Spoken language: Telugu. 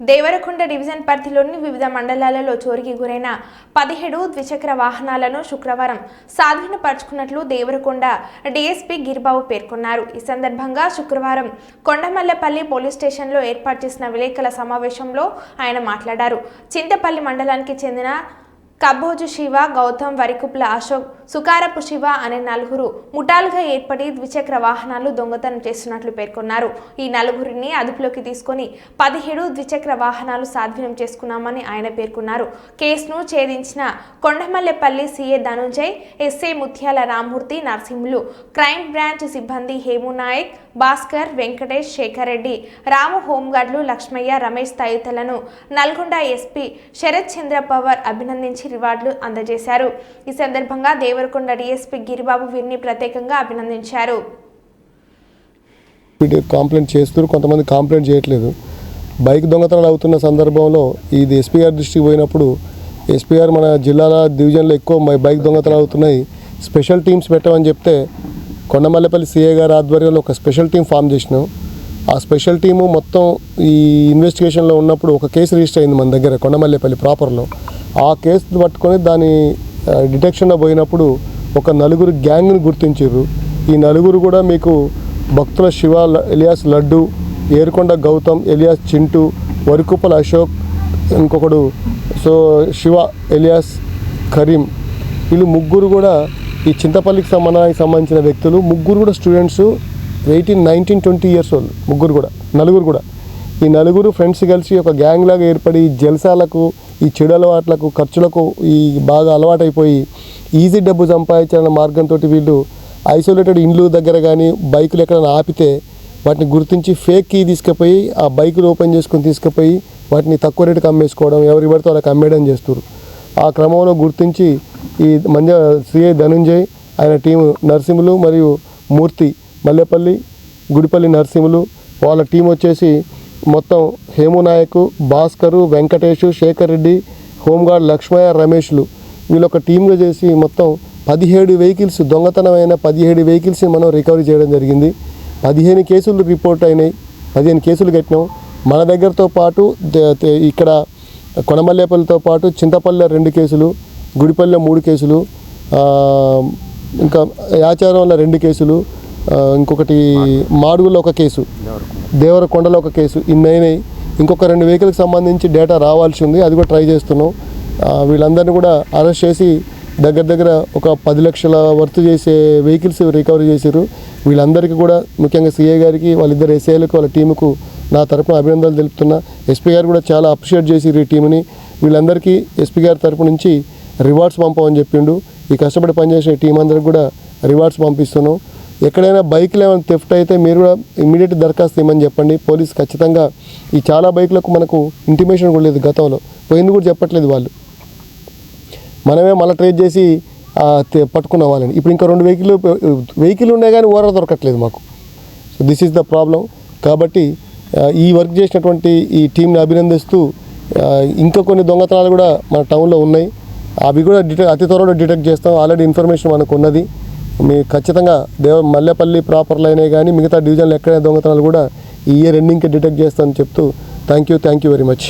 దేవరకొండ డివిజన్ పరిధిలోని వివిధ మండలాలలో చోరికి గురైన పదిహేడు ద్విచక్ర వాహనాలను శుక్రవారం స్వాధీనపరుచుకున్నట్లు దేవరకొండ డీఎస్పీ గిరిబాబు పేర్కొన్నారు. ఈ సందర్భంగా శుక్రవారం కొండమల్లెపల్లి పోలీస్ స్టేషన్లో ఏర్పాటు చేసిన విలేకరుల సమావేశంలో ఆయన మాట్లాడారు. చింతపల్లి మండలానికి చెందిన కబ్బోజు శివ గౌతమ్ వరికుప్ల అశోక్ సుకారపు శివ అనే నలుగురు ముఠాలుగా ఏర్పడి ద్విచక్ర వాహనాలు దొంగతనం చేస్తున్నట్లు పేర్కొన్నారు. ఈ నలుగురిని అదుపులోకి తీసుకొని పదిహేడు ద్విచక్ర వాహనాలు స్వాధీనం చేసుకున్నామని ఆయన పేర్కొన్నారు. కేసును ఛేదించిన Kondamallepally CA Dhanunjay SA Muthyala Rammurthy Narasimhulu crime branch సిబ్బంది హేము నాయక్ భాస్కర్ వెంకటేష్ శేఖర్ రెడ్డి రాము హోంగార్డులు లక్ష్మయ్య రమేష్ తదితరులను నల్గొండ ఎస్పీ శరత్ చంద్ర పవర్ అభినందించి రివార్డులు అందజేశారు. ఈ సందర్భంగా దేవ దేవరకొండ డీఎస్పీ గిరిబాబు వీరిని ప్రత్యేకంగా అభినందించారు. కంప్లైంట్ చేస్తున్నారు కొంతమంది కంప్లైంట్ చేయట్లేదు. బైక్ దొంగతనాలు అవుతున్న సందర్భంలో ఇది ఎస్పీఆర్ దృష్టికి పోయినప్పుడు ఎస్పీఆర్ మన జిల్లాల డివిజన్లో ఎక్కువ బైక్ దొంగతనాలు అవుతున్నాయి. స్పెషల్ టీమ్స్ పెట్టమని చెప్తే కొండమల్లెపల్లి సీఏ గారి ఆధ్వర్యంలో ఒక స్పెషల్ టీం ఫామ్ చేసినాం. ఆ స్పెషల్ టీము మొత్తం ఈ ఇన్వెస్టిగేషన్లో ఉన్నప్పుడు ఒక కేసు రిజిస్టర్ అయింది మన దగ్గర కొండమల్లేపల్లి ప్రాపర్లో. ఆ కేసు పట్టుకొని దాని డిటెక్షన్లో పోయినప్పుడు ఒక నలుగురు గ్యాంగ్ని గుర్తించారు ఈ నలుగురు కూడా మీకు భక్తుల శివ ఎలియాస్ లడ్డు ఏరుకొండ గౌతమ్ ఎలియాస్ చింటూ వరికుప్పల అశోక్ ఇంకొకడు సో శివ ఎలియాస్ కరీం. వీళ్ళు ముగ్గురు కూడా ఈ చింతపల్లికి సంబంధానికి సంబంధించిన వ్యక్తులు. ముగ్గురు కూడా students eighteen nineteen twenty years వాళ్ళు. ముగ్గురు కూడా నలుగురు కూడా. ఈ నలుగురు ఫ్రెండ్స్ కలిసి ఒక గ్యాంగ్ లాగా ఏర్పడి జల్సాలకు ఈ చెడు అలవాట్లకు ఖర్చులకు ఈ బాగా అలవాటైపోయి ఈజీ డబ్బు సంపాదించాలన్న మార్గంతో వీళ్ళు ఐసోలేటెడ్ ఇండ్లు దగ్గర కానీ బైకులు ఎక్కడైనా ఆపితే వాటిని గుర్తించి ఫేక్ కీ తీసుకుపోయి ఆ బైకులు ఓపెన్ చేసుకొని తీసుకుపోయి వాటిని తక్కువ రేటుకి అమ్మేసుకోవడం ఎవరి పడితే వాళ్ళకి అమ్మేయడం చేస్తారు ఆ క్రమంలో గుర్తించి ఈ మంజ సిఐ ధనుంజయ్ ఆయన టీము నరసింహులు మరియు మూర్తి మల్లెపల్లి గుడిపల్లి నరసింహులు వాళ్ళ టీం వచ్చేసి మొత్తం హేము నాయక్ భాస్కరు వెంకటేష్ శేఖర్ రెడ్డి హోంగార్డ్ లక్ష్మయ్య రమేష్లు. వీళ్ళు ఒక టీమ్గా చేసి మొత్తం పదిహేడు వెహికల్స్ దొంగతనమైన పదిహేడు వెహికల్స్ని మనం రికవరీ చేయడం జరిగింది. పదిహేను కేసులు రిపోర్ట్ అయినాయి. పదిహేను కేసులు కట్టినాం. మన దగ్గరతో పాటు ఇక్కడ కొనమల్లేపల్లితో పాటు చింతపల్లె రెండు కేసులు గుడిపల్లె మూడు కేసులు ఇంకా యాచారంలో రెండు కేసులు ఇంకొకటి మాడుగులో ఒక కేసు. దేవరకొండలో ఒక కేసు. ఇన్ని అయినాయి ఇంకొక రెండు వెహికల్కి సంబంధించి డేటా రావాల్సి ఉంది. అది కూడా ట్రై చేస్తున్నాం. వీళ్ళందరినీ కూడా అరెస్ట్ చేసి దగ్గర దగ్గర ఒక పది లక్షల వర్త్ చేసే వెహికల్స్ రికవరీ చేశారు వీళ్ళందరికీ కూడా ముఖ్యంగా సీఏ గారికి వాళ్ళిద్దరు ఎస్ఐలకు వాళ్ళ టీముకు నా తరపున అభినందనలు తెలుపుతున్నా. ఎస్పీ గారు కూడా చాలా అప్రిషియేట్ చేసిరు ఈ టీంని వీళ్ళందరికీ ఎస్పీ గారి తరపు నుంచి రివార్డ్స్ పంపమని చెప్పిండు. ఈ కష్టపడి పనిచేసిన టీం అందరికి కూడా రివార్డ్స్ పంపిస్తున్నాం. ఎక్కడైనా బైక్లు ఏమైనా థెఫ్ట్ అయితే మీరు కూడా ఇమ్మీడియట్ దరఖాస్తు ఇవ్వమని చెప్పండి. పోలీస్ ఖచ్చితంగా ఈ చాలా బైక్లకు మనకు ఇంటిమేషన్ కూడా లేదు గతంలో. పోయింది కూడా చెప్పట్లేదు వాళ్ళు. మనమే మళ్ళీ ట్రేస్ చేసి పట్టుకున్న వాళ్ళని. ఇప్పుడు ఇంకా రెండు వెహికల్ వెహికల్ ఉన్నాయి కానీ ఓవర్ దొరకట్లేదు మాకు. So this is the problem కాబట్టి ఈ వర్క్ చేసినటువంటి ఈ టీంని అభినందిస్తూ ఇంకా కొన్ని దొంగతనాలు కూడా మన టౌన్లో ఉన్నాయి. అవి కూడా డిటెక్ట్ అతి త్వరలో డిటెక్ట్ చేస్తాం. ఆల్రెడీ ఇన్ఫర్మేషన్ మనకు ఉన్నది. మీ ఖచ్చితంగా దేవ మల్లెపల్లి ప్రాపర్లు అయినాయి కానీ మిగతా డివిజన్లు ఎక్కడైనా దొంగతనాలు కూడా ఈ ఇయర్ ఎండింగ్కి డిటెక్ట్ చేస్తానని చెప్తూ thank you thank you very much.